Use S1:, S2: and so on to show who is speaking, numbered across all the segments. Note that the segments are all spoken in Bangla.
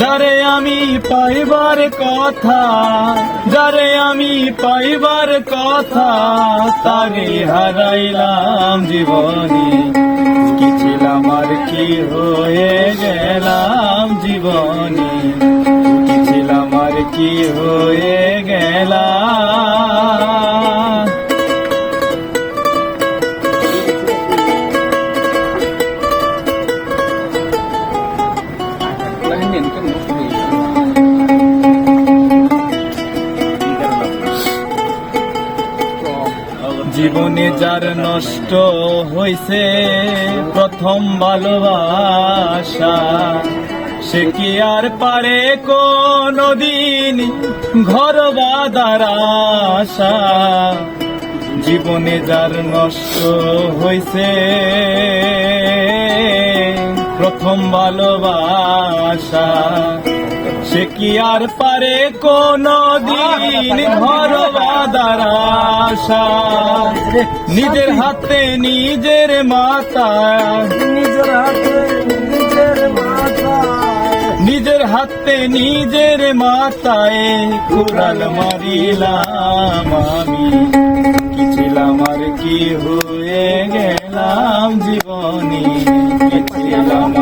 S1: যারে আমি পাইবার কথা, যারে আমি পাইবার কথা, তারে হারাইলাম জীবনে। কি ছিলাম আর কি হয়ে গেলাম জীবনে। কি ছিলাম আর কি হয়ে গেলাম জীবনে যার নষ্ট হইছে প্রথম ভালোবাসা, সে কি আর পারে কোনদিন ঘর বাঁধার আশা? জীবনে যার নষ্ট হইছে প্রথম ভালোবাসা সে কি আর পারে কোন দিন ঘর বাঁধার আশা নিজের হাতে নিজের মাতা
S2: নিজের হাতে নিজের
S1: হাতে নিজের মাথায় কুড়াল মারিলাম আমি কি ছিলাম আর কি হয়ে গেলাম জীবনী কি ছিলাম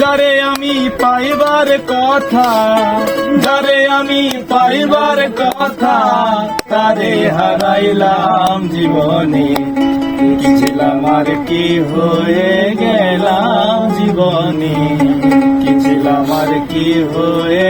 S1: যারে আমি পাইবার কথা, যারে আমি পাইবার কথা, তারে হারাইলাম জীবনে। কিছিলাম আর কি হয়ে গেলাম জীবনে? কি ছিলাম আর কি হয়ে